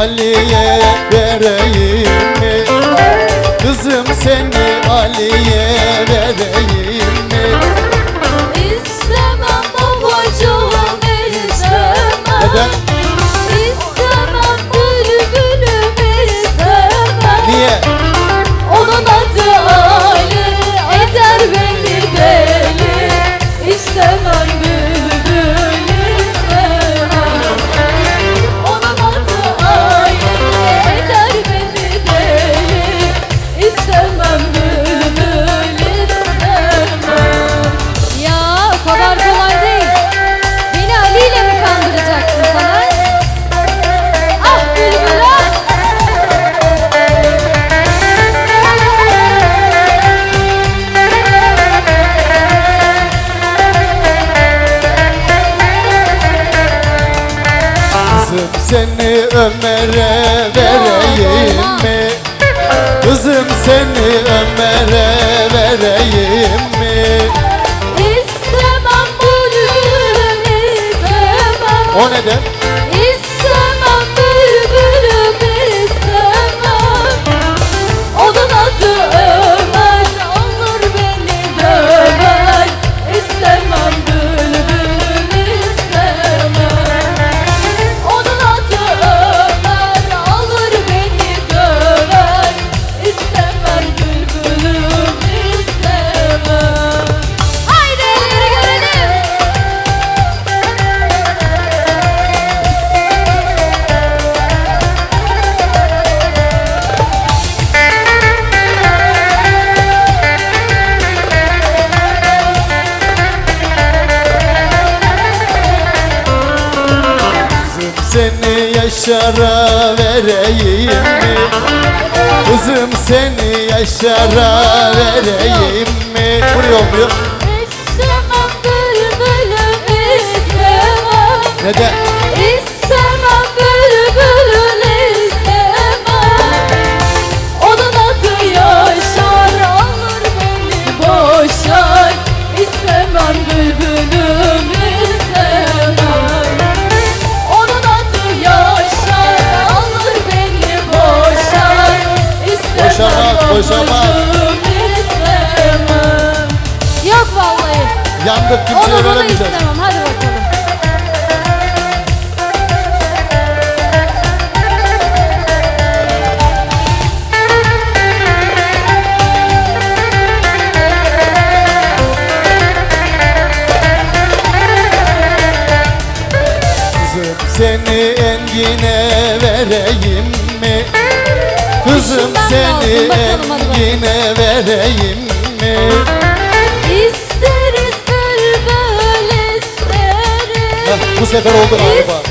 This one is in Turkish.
Ali'ye vereyim mi? Kızım seni Ali'ye vereyim Kızım seni Ömer'e vereyim mi? Kızım seni Ömer'e vereyim mi? İstemem bülbülüm istemem O neden? Seni Yaşar'a vereyim mi? Kızım seni Yaşar'a vereyim mi? Buraya olmuyor. İstemem bülbülüm istemem Neden? İstemem bülbülün istemem Onun adı Yaşar alır beni boşar İstemem bülbülüm İstemem Yok vallahi Yandık kimseye onu da veremeyeceğiz. istemem hadi bakalım Kızım seni Engin'e vereyim mi? Kızım seni bakalım. Engin'e vereyim mi? İsteriz bülbül isteriz Heh, bu sefer oldu galiba.